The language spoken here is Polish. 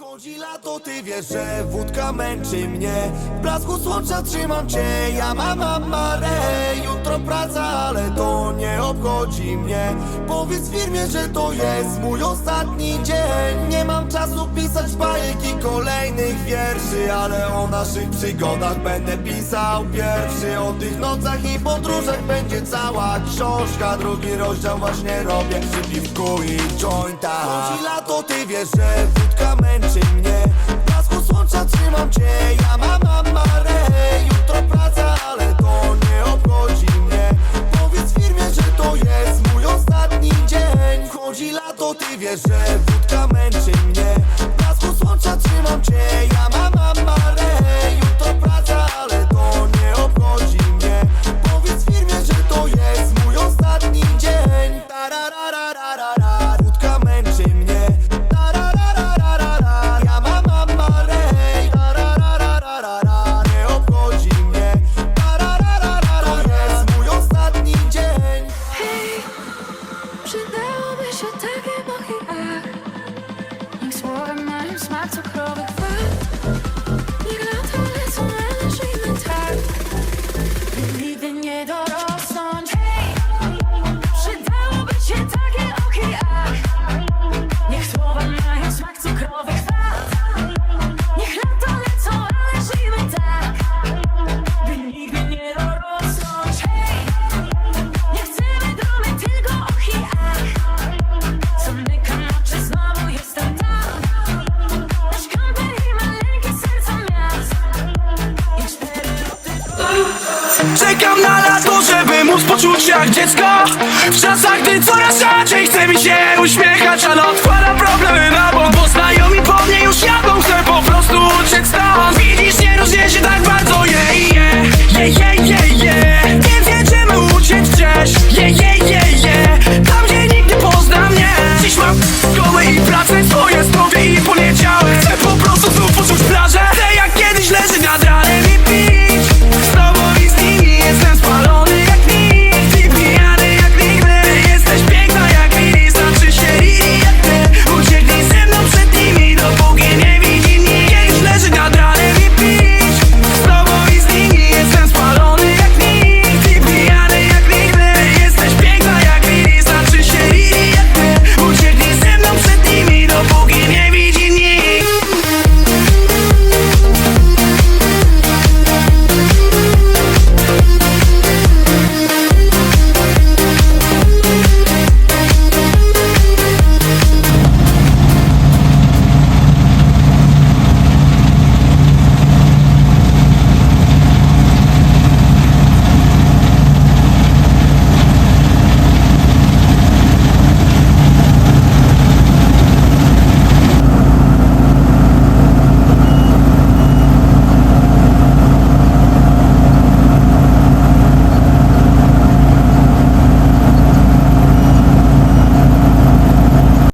Wchodzi lato, ty wiesz, że wódka męczy mnie. W blasku słońca trzymam cię, ja mam amarę Jutro praca, ale to nie obchodzi mnie. Powiedz firmie, że to jest mój ostatni dzień Nie mam czasu pisać bajek i kolejnych wierszy Ale o naszych przygodach będę pisał pierwszy. O tych nocach i podróżach będzie cała książka. Drugi rozdział właśnie robię przy piwku i jointach Chodzi lato, ty wiesz, że wódka męczy mnie. W blasku słońca trzymam cię, ja mam dzień Wchodzi lato, ty wiesz, że wódka męczy Przydałoby się Czekam na lato, żeby móc poczuć się jak dziecko. W czasach, gdy coraz rzadziej chce mi się uśmiechać